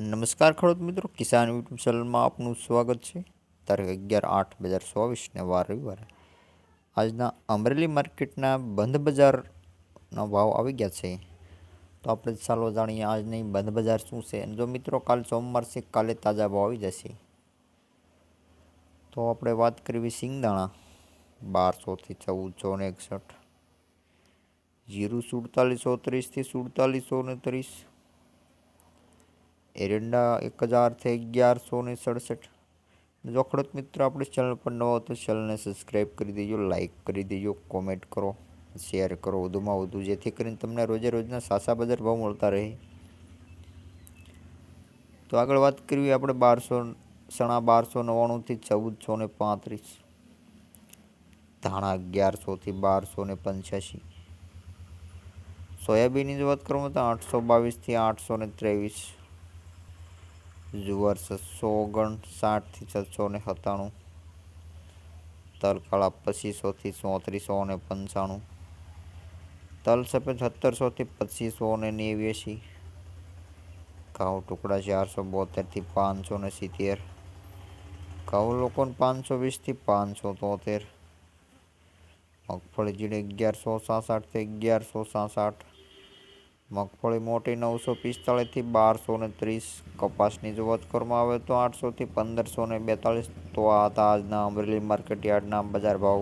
નમસ્કાર ખેડૂત મિત્રો, કિસાન યુટ્યુબ ચેનલમાં આપનું સ્વાગત છે. તારીખ અગિયાર આઠ બે હજાર ચોવીસને વાર રવિવારે. આજના અમરેલી માર્કેટના બંધ બજારના ભાવ આવી ગયા છે. તો આપણે ચાલો જાણીએ આજની બંધ બજાર શું છે. જો મિત્રો, કાલ સોમવાર છે, કાલે તાજા ભાવ આવી જશે. તો આપણે વાત કરવી સિંગદાણા બારસોથી ચૌદસો ને એકસઠ. જીરું સુડતાલીસો, ત્રીસથી સુડતાલીસો ને ત્રીસ. એરંડા એક હજારથી અગિયારસો ને સડસઠ. જો ખેડૂત મિત્રો, આપણી ચેનલ પર નવો તો ચેનલને સબસ્ક્રાઈબ કરી દેજો લાઇક કરી દેજો કોમેન્ટ કરો શેર કરો વધુમાં વધુ, જેથી કરીને તમને રોજે રોજના સાસા બજાર ભાવ મળતા રહે. તો આગળ વાત કરવી આપણે બારસો, સણા બારસો નવ્વાણુંથી ચૌદસો ને પાંત્રીસ. ધાણા અગિયારસોથી બારસો ને પંચ્યાસી. સોયાબીનની જ વાત કરું તો આઠસો બાવીસથી આઠસો ને ત્રેવીસ. જુવાર છસો ઓગણસાઠથી છસો ને સત્તાણું તલકાળા પચીસોથી ચોત્રીસો ને પંચાણું. તલ સફેદ સત્તરસોથી પચીસો ને નેવ્યાસી ઘઉં ટુકડા ચારસો બોતેરથી પાંચસો ને સિત્તેર. ઘઉં લોકોને પાંચસો વીસથી પાંચસો તોતેર. મગફળી જીડી અગિયારસો સાસઠથી અગિયારસો સાસઠ. મગફળી મોટી નવસો પિસ્તાળીસથી બારસો ને ત્રીસ, કપાસની જો વાત કરવામાં આવે તો આઠસોથી પંદરસો ને બેતાળીસ. તો આ હતા આજના અમરેલી માર્કેટ યાર્ડના બજાર ભાવ.